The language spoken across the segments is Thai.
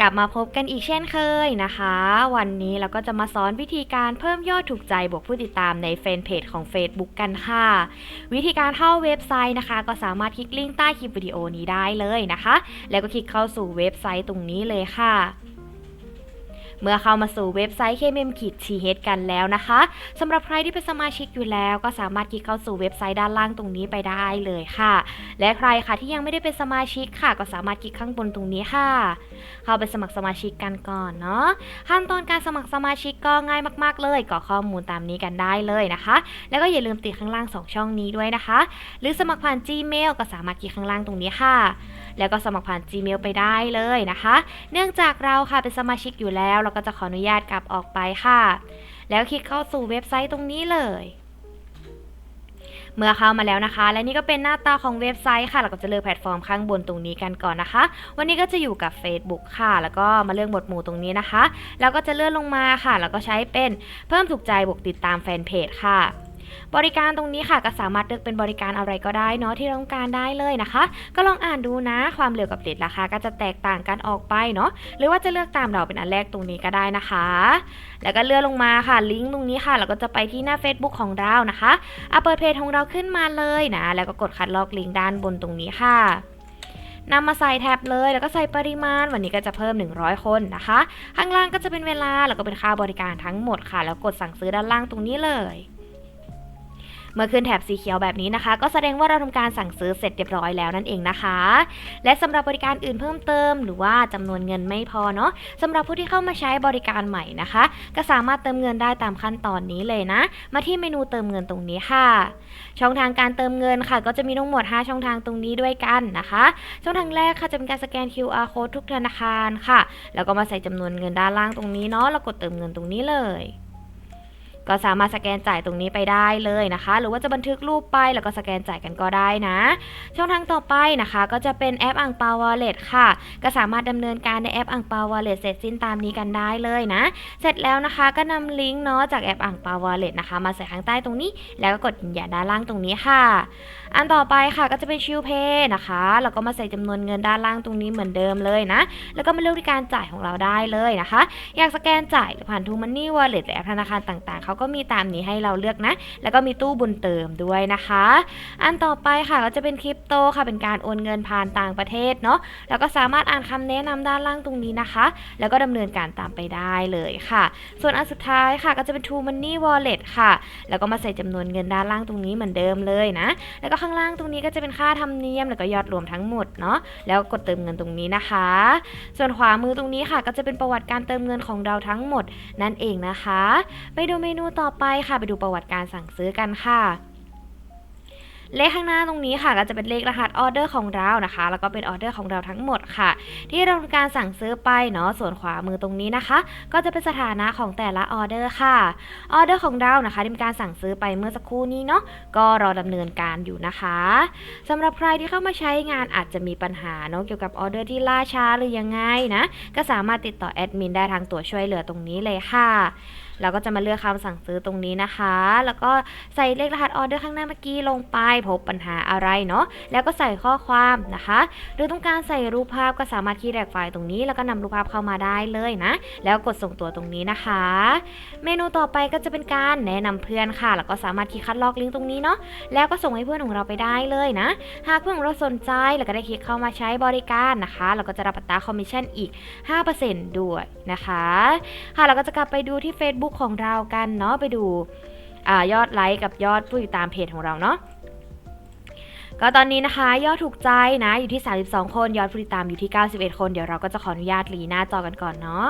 กลับมาพบกันอีกเช่นเคยนะคะ วันนี้เราก็จะมาสอนวิธีการเพิ่มยอดถูกใจบวกผู้ติดตามในแฟนเพจของ Facebook กันค่ะ วิธีการเข้าเว็บไซต์นะคะ ก็สามารถคลิกลิงก์ใต้คลิปวิดีโอนี้ได้เลยนะคะ แล้วก็คลิกเข้าสู่เว็บไซต์ตรงนี้เลยค่ะ เมื่อเข้ามาสู่เว็บไซต์ KMM ขีด TH กันแล้วนะคะสำหรับใครที่เป็นสมาชิกอยู่แล้ว ก็สามารถคลิกเข้าสู่เว็บไซต์ด้านล่างตรงนี้ไปได้เลยค่ะ และใครค่ะที่ยังไม่ได้เป็นสมาชิกค่ะ ก็สามารถคลิกข้างบนตรงนี้ค่ะ เข้าไปสมัครสมาชิกกันก่อนเนาะขั้นตอนการสมัครสมาชิกก็ง่ายมาก ๆ เลยกรอกข้อมูลตามนี้กันได้เลยนะคะ แล้วก็อย่าลืมติดข้างล่าง 2 ช่องนี้ด้วยนะคะ หรือสมัครผ่าน Gmail ก็สามารถคลิกข้างล่างตรงนี้ค่ะ แล้วก็สมัครผ่าน Gmail ไปได้เลยนะคะ เนื่องจากเราค่ะเป็นสมาชิกอยู่แล้ว เราก็จะขออนุญาตกลับออกไปค่ะ แล้วคลิกเข้าสู่เว็บไซต์ตรงนี้เลยเมื่อเข้ามาแล้วนะคะ และนี่ก็เป็นหน้าตาของเว็บไซต์ค่ะ เราก็จะเลือกแพลตฟอร์มข้างบนตรงนี้กันก่อนนะคะ วันนี้ก็จะอยู่กับ Facebook ค่ะ แล้วก็มาเลือกหมวดหมู่ตรงนี้นะคะ แล้วก็จะเลื่อนลงมาค่ะ แล้วก็ใช้เป็นเพิ่มถูกใจบวกติดตามแฟนเพจค่ะ บริการตรงนี้ค่ะก็สามารถเลือกเป็นบริการอะไรก็ได้เนาะที่ต้องการได้เลยนะคะ ก็ลองอ่านดูนะความเร็วกับเรทราคาก็จะแตกต่างกันออกไปเนาะหรือว่าจะเลือกตามเราเป็นอันแรกตรงนี้ก็ได้นะคะ แล้วก็เลื่อนลงมาค่ะลิงก์ตรงนี้ค่ะแล้วก็จะไปที่หน้า Facebook ของเรานะคะอะเปิดเพจของเราขึ้นมาเลยนะแล้วก็กดคัดลอกลิงก์ด้านบนตรงนี้ค่ะนำมาใส่แท็บเลยแล้วก็ใส่ปริมาณวันนี้ก็จะเพิ่ม 100 คนนะคะ ข้างล่างก็จะเป็นเวลาแล้วก็เป็นค่าบริการทั้งหมดค่ะ แล้วกดสั่งซื้อด้านล่างตรงนี้เลย มื่อขึ้นแถบสีเขียวแบบนี้นะคะ ก็แสดงว่าเราทำการสั่งซื้อเสร็จเรียบร้อยแล้วนั่นเองนะคะ และสำหรับบริการอื่นเพิ่มเติม หรือว่าจำนวนเงินไม่พอเนาะสำหรับผู้ที่เข้ามาใช้บริการใหม่นะคะ ก็สามารถเติมเงินได้ตามขั้นตอนนี้เลยนะ มาที่เมนูเติมเงินตรงนี้ค่ะ ช่องทางการเติมเงินค่ะ ก็จะมีทั้งหมด 5 ช่องทางตรงนี้ด้วยกันนะคะ ช่องทางแรกค่ะจะเป็นการสแกน QR code ทุกธนาคารค่ะ แล้วก็มาใส่จำนวนเงินด้านล่างตรงนี้เนาะแล้วกดเติมเงินตรงนี้เลย ก็สามารถสแกนจ่ายตรงนี้ไปได้เลยนะคะ หรือว่าจะบันทึกรูปไปแล้วก็สแกนจ่ายกันก็ได้นะ ช่องทางต่อไปนะคะ ก็จะเป็นแอปอ่างเปาวอลเล็ตค่ะ ก็สามารถดำเนินการในแอปอ่างเปาวอลเล็ตเสร็จสิ้นตามนี้กันได้เลยนะ เสร็จแล้วนะคะก็นำลิงก์เนาะจากแอปอ่างเปาวอลเล็ตนะคะ มาใส่ข้างใต้ตรงนี้ แล้วก็กดยืนยันด้านล่างตรงนี้ค่ะ อันต่อไปค่ะก็จะเป็นชิลเพย์นะคะแล้วก็มาใส่จำนวนเงินด้านล่างตรงนี้เหมือนเดิมเลยนะ แล้วก็มาเลือกที่การจ่ายของเราได้เลยนะคะ อยากสแกนจ่ายผ่านทูมันนี่วอลเล็ตหรือแอปธนาคารต่างๆเขาก็มีตามนี้ให้เราเลือกนะ แล้วก็มีตู้บุญเติมด้วยนะคะ อันต่อไปค่ะก็จะเป็นคริปโตค่ะเป็นการโอนเงินผ่านต่างประเทศเนาะแล้วก็สามารถอ่านคำแนะนำด้านล่างตรงนี้นะคะ แล้วก็ดำเนินการตามไปได้เลยค่ะ ส่วนอันสุดท้ายค่ะก็จะเป็น True Money Wallet ค่ะ แล้วก็มาใส่จำนวนเงินด้านล่างตรงนี้เหมือนเดิมเลยนะ แล้วก็ข้างล่างตรงนี้ก็จะเป็นค่าธรรมเนียมแล้วก็ยอดรวมทั้งหมดเนาะแล้วกดเติมเงินตรงนี้นะคะ ส่วนขวามือตรงนี้ค่ะก็จะเป็นประวัติการเติมเงินของเราทั้งหมดนั่นเองนะคะ ไปดูเมนูต่อไปค่ะไปดูประวัติการสั่งซื้อกันค่ะเลขข้างหน้าตรงนี้ค่ะก็จะเป็นเลขรหัสออเดอร์ของเรานะคะ แล้วก็เป็นออเดอร์ของเราทั้งหมดค่ะ ที่เราทำการสั่งซื้อไปเนาะส่วนขวามือตรงนี้นะคะ ก็จะเป็นสถานะของแต่ละออเดอร์ค่ะออเดอร์ของเรานะคะที่มีการสั่งซื้อไปเมื่อสักครู่นี้เนาะก็รอดำเนินการอยู่นะคะสำหรับใครที่เข้ามาใช้งานอาจจะมีปัญหาเนาะเกี่ยวกับออเดอร์ที่ล่าช้าหรือยังไงนะก็สามารถติดต่อแอดมินได้ทางตัวช่วยเหลือตรงนี้เลยค่ะ เราก็จะมาเลือกคำสั่งซื้อตรงนี้นะคะ แล้วก็ใส่เลขรหัสออเดอร์ข้างหน้าเมื่อกี้ลงไป พบปัญหาอะไรเนาะแล้วก็ใส่ข้อความนะคะ หรือต้องการใส่รูปภาพก็สามารถคีย์แรกไฟล์ตรงนี้ แล้วก็นำรูปภาพเข้ามาได้เลยนะ แล้วกดส่งตัวตรงนี้นะคะ เมนูต่อไปก็จะเป็นการแนะนำเพื่อนค่ะ แล้วก็สามารถคลิกคัดลอกลิงก์ตรงนี้เนาะแล้วก็ส่งให้เพื่อนของเราไปได้เลยนะ หากเพื่อนของเราสนใจแล้วก็ได้คลิกเข้ามาใช้บริการนะคะ เราก็จะรับอัตราคอมมิชชั่นอีก 5%ด้วยนะคะ ค่ะเราก็จะกลับไปดูที่ Facebook ของเรากันเนาะไปดูอยอดไลค์กับยอดผู้ติดตามเพจของเราเนาะก็ตอนนี้นะคะยอดถูกใจนะอยู่ที่ 32 คนยอดผู้ติดตามอยู่ที่ 91 คนเดี๋ยวเราก็จะขออนุญาตรีหน้าจอกันก่อนเนาะ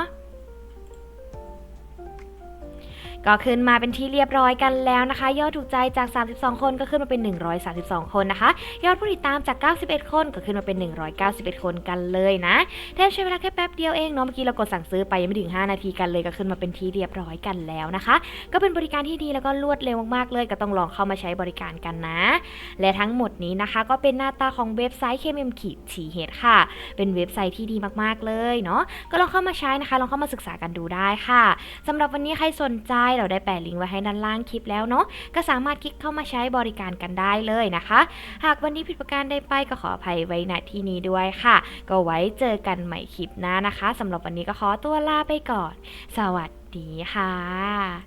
ก็ขึ้นมาเป็นที่เรียบร้อยกันแล้วนะคะ ยอดถูกใจจาก 32 คนก็ขึ้นมาเป็น 132 คนนะคะ ยอดผู้ติดตามจาก 91 คนก็ขึ้นมาเป็น 191 คนกันเลยนะแทบใช้เวลาแค่แป๊บเดียวเองเนาะเมื่อกี้เรากดสั่งซื้อไปยังไม่ถึง 5 นาทีกันเลยก็ขึ้นมาเป็นที่เรียบร้อยกันแล้วนะคะ ก็เป็นบริการที่ดีแล้วก็รวดเร็วมากๆเลย ก็ต้องลองเข้ามาใช้บริการกันนะ และทั้งหมดนี้นะคะ ก็เป็นหน้าตาของเว็บไซต์ KMM ขีดฉีเฮดค่ะ เป็นเว็บไซต์ที่ดีมากๆเลยเนาะก็ลองเข้ามาใช้นะคะลองเข้ามาศึกษากันดูได้ค่ะสำหรับวันนี้ใครสนใจเราได้แปะลิงก์ไว้ให้ด้านล่างคลิปแล้วเนาะก็สามารถคลิกเข้ามาใช้บริการกันได้เลยนะคะ หากวันนี้ผิดประการใดไปก็ขออภัยไว้ณที่นี้ด้วยค่ะ ก็ไว้เจอกันใหม่คลิปหน้านะคะสำหรับวันนี้ก็ขอตัวลาไปก่อน สวัสดีค่ะ